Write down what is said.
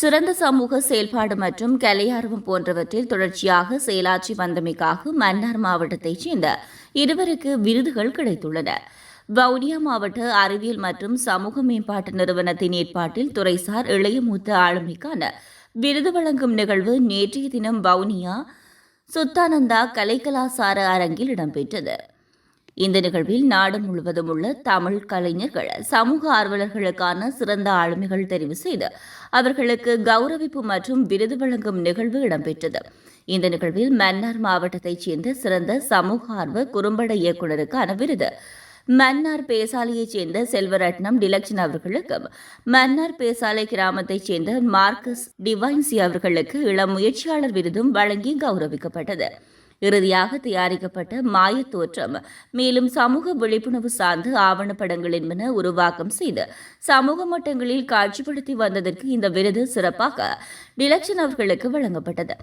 சிறந்த சமூக செயல்பாடு மற்றும் கலையார்வம் போன்றவற்றில் தொடர்ச்சியாக செயலாற்றி வந்தமைக்காக மன்னார் மாவட்டத்தைச் சேர்ந்த இருவருக்கு விருதுகள் கிடைத்துள்ளன. வவுனியா மாவட்ட அறிவியல் மற்றும் சமூக மேம்பாட்டு நிறுவனத்தின் ஏற்பாட்டில் துறைசார் இளைய மூத்த ஆளுமைக்கான விருது வழங்கும் நிகழ்வு நேற்றைய தினம் வவுனியா சுத்தானந்தா கலைக்கலாசார அரங்கில் இடம்பெற்றது. இந்த நிகழ்வில் நாடு முழுவதும் உள்ள தமிழ் கலைஞர்கள் சமூக ஆர்வலர்களுக்கான சிறந்த ஆளுமைகள் தெரிவு செய்து அவர்களுக்கு கௌரவிப்பு மற்றும் விருது வழங்கும் நிகழ்வு இடம்பெற்றது. இந்த நிகழ்வில் மன்னார் மாவட்டத்தைச் சேர்ந்த சிறந்த சமூக ஆர்வ குறும்பட இயக்குநருக்கான விருது. மன்னார் பேசாலையைச் சேர்ந்த செல்வரட்னம் டிலக்ஷன் அவர்களுக்கும் மன்னார் பேசாலை கிராமத்தைச் சேர்ந்த மார்க்கஸ் டிவைன்சி அவர்களுக்கு இளம் முயற்சியாளர் விருதும் வழங்கி கௌரவிக்கப்பட்டது. இறுதியாக தயாரிக்கப்பட்ட மாயத் தோற்றம். மேலும் சமூக விழிப்புணர்வு சார்ந்த ஆவணப்படங்கள் என்பன உருவாக்கம் செய்து சமூக மட்டங்களில் காட்சிப்படுத்தி வந்ததற்கு இந்த விருது சிறப்பாக டிலக்ஷன் அவர்களுக்கு வழங்கப்பட்டது.